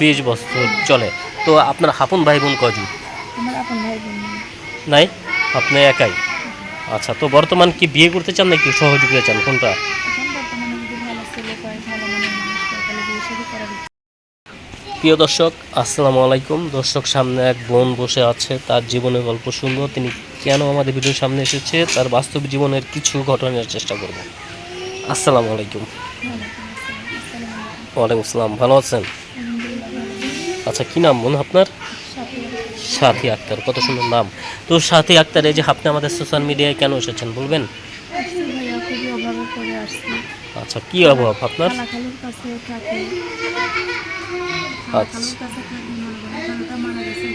বিশ বছর চলে। তো আপনার হাপন ভাই বোন কজন নেই। আপনি একাই? আচ্ছা তো বর্তমান কি বিয়ে করতে চান নাকি সহযোগিতা চান? কোনটা। প্রিয় দর্শক আসসালামু আলাইকুম। দর্শক সামনে এক বোন বসে আছে। তার জীবনের গল্প শুনব। তিনি কেন আমাদের ভিডিওর সামনে এসেছে? তার বাস্তব জীবনের কিছু ঘটনার চেষ্টা করব। আসসালামু আলাইকুম। ওয়ালাইকুম আসসালাম। ভালো আছেন? আচ্ছা কি নাম বোন আপনার? সাথী আক্তার। কত সুন্দর নাম। তো সাথী আক্তার এই যে আপনি আমাদের সোশ্যাল মিডিয়ায় কেন এসেছেন বলবেন? আসছি। আচ্ছা কি অভাব আপনার? আচ্ছা। মনে গেছে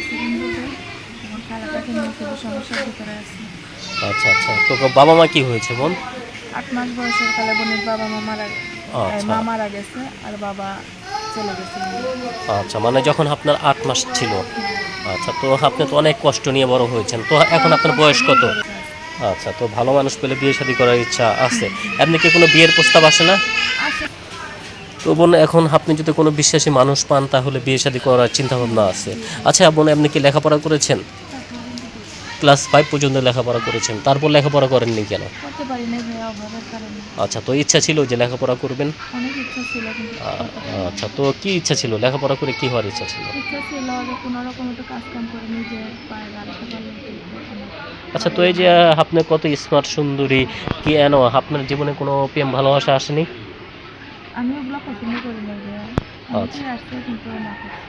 আচ্ছা আচ্ছা। তো বাবা মা কি হয়েছে বোন? আট মাস বয়সের কালে বোনের বাবা মা মারা আচ্ছা। মা মারা গেছে আর বাবা চলে গেছে। আচ্ছা মানে যখন আপনার আট মাস ছিল আচ্ছা তো আপনি তো অনেক কষ্ট নিয়ে বড় হয়েছেন তো এখন আপনার বয়স কত? আচ্ছা তো ভালো মানুষ পেলে বিয়ে শাদী করার ইচ্ছা আছে। আপনি কি কোনো বিয়ের প্রস্তাব আসে না? তো বোন এখন আপনি যদি কোনো বিশ্বাসী মানুষ পান তাহলে বিয়ে শাদী করার চিন্তা ভাবনা আছে। আচ্ছা বোন আপনি কি লেখাপড়া করেছেন? ক্লাস ফাইভ পর্যন্ত লেখাপড়া করেছেন। তারপর লেখাপড়া করেননি কেন? আচ্ছা তো ইচ্ছা ছিল যে লেখাপড়া করবেন? আচ্ছা তো কি ইচ্ছা ছিল? লেখাপড়া করে কি হওয়ার ইচ্ছা ছিল? আচ্ছা তো এই যে আপনি কত স্মার্ট সুন্দরী কি এন আপনার জীবনে কোনো প্রেম ভালোবাসা আসেনি? আমি ওগুলো পছন্দ করি না করছে।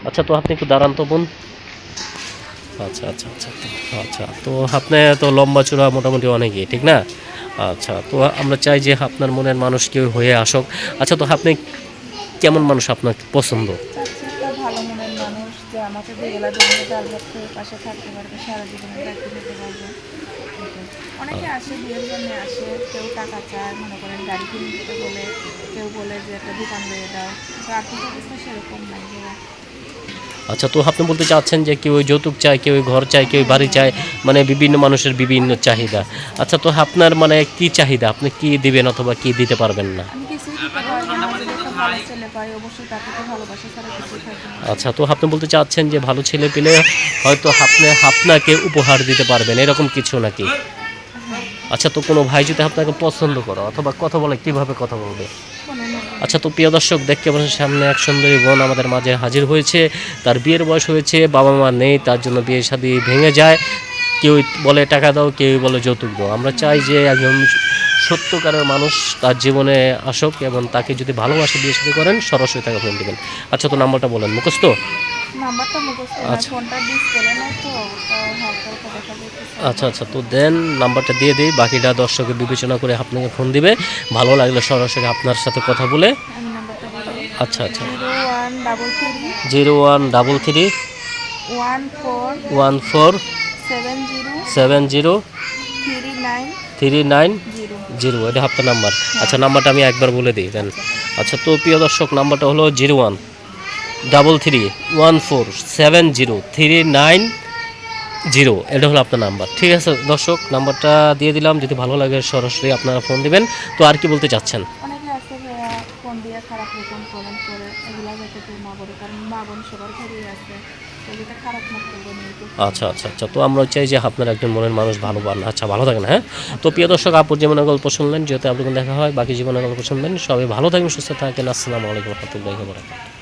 আচ্ছা তো আপনি একটু দাঁড়ান তো বোন। আচ্ছা আচ্ছা আচ্ছা আচ্ছা তো আপনি তো লম্বা চূড়া মোটামুটি অনেকই ঠিক না? আচ্ছা তো আমরা চাই যে আপনার মনের মানুষ কেউ হয়ে আসুক। আচ্ছা তো আপনি কেমন মানুষ আপনার পছন্দ? জন্য তার পাশে থাকতে পারবে সারা জীবনে দায়িত্ব নিতে পারবে। অনেকে আসে বিয়ের জন্য আসে কেউ টাকা চায় মনে করেন গাড়ি কিনে দিতে বলে কেউ বলে যে একটা দোকান দিয়ে দাও। তো আর্থিক অবস্থা সেরকম নাই আচ্ছা তো আপনি বলতে চাচ্ছেন যে কেউ যৌতুক চায় কেউ ঘর চায় কেউ বাড়ি চায় মানে বিভিন্ন মানুষের বিভিন্ন চাহিদা। আচ্ছা তো আপনার মানে কি চাহিদা? আপনি কি দিবেন অথবা কি দিতে পারবেন না। আচ্ছা তো আপনি বলতে চাচ্ছেন যে ভালো ছেলে পেলে হয়তো আপনি আপনাকে উপহার দিতে পারবেন এরকম কিছু নাকি? আচ্ছা তো কোনো ভাই যদি আপনাকে পছন্দ করো, অথবা কথা বলে, কীভাবে কথা বলবে? আচ্ছা তো প্রিয় দর্শক, দেখতে পাচ্ছেন সামনে এক সুন্দরী বোন আমাদের মাঝে হাজির হয়েছে। তার বিয়ের বয়স হয়েছে, বাবা মা নেই, তার জন্য বিয়ে শাদি ভেঙে যায়। কেউ বলে টাকা দাও, কেউ বলে যৌতুক দাও। আমরা চাই যে একজন সত্যকারের মানুষ তার জীবনে আসুক এবং তাকে যদি ভালোবাসে বিয়ে শাদী করেন, সরাসরি তাকে ফোন দেবেন। আচ্ছা তো নাম্বারটা বলেন। মুখস্থ? নাম্বারটা মুখস্থ আচ্ছা। ফোনটা ডিসপ্লে তো আচ্ছা আচ্ছা তো দেন নাম্বারটা দিয়ে দিই বাকিটা দর্শকের বিবেচনা করে আপনাকে ফোন দিবে। ভালো লাগলে সরাসরি আপনার সাথে কথা বলে। আচ্ছা আচ্ছা। Zero one double three. One four seven zero three nine zero. Zero এটা আপনার নাম্বার। আচ্ছা নাম্বারটা আমি একবার বলে দিই দেন। আচ্ছা তো প্রিয় দর্শক নাম্বারটা হলো zero one. Double three one four seven zero three nine zero. এটা হলো আপনার নাম্বার। ঠিক আছে দর্শক নাম্বারটা দিয়ে দিলাম। যদি ভালো লাগে সরাসরি আপনারা ফোন দিবেন। তো আর কি বলতে চাচ্ছেন? আচ্ছা আচ্ছা আচ্ছা। তো আমরা চাই যে আপনার একজন মনের মানুষ ভালো পান আচ্ছা ভালো থাকেন হ্যাঁ? তো প্রিয় দর্শক আপুর জীবনের গল্প শুনলেন। যেহেতু আপনাদের দেখা হয় বাকি জীবনের গল্প শুনবেন সবাই ভালো থাকেন সুস্থ থাকেন। আসসালামু আলাইকুম রহমতুল্লাহি বারাকাতুহু।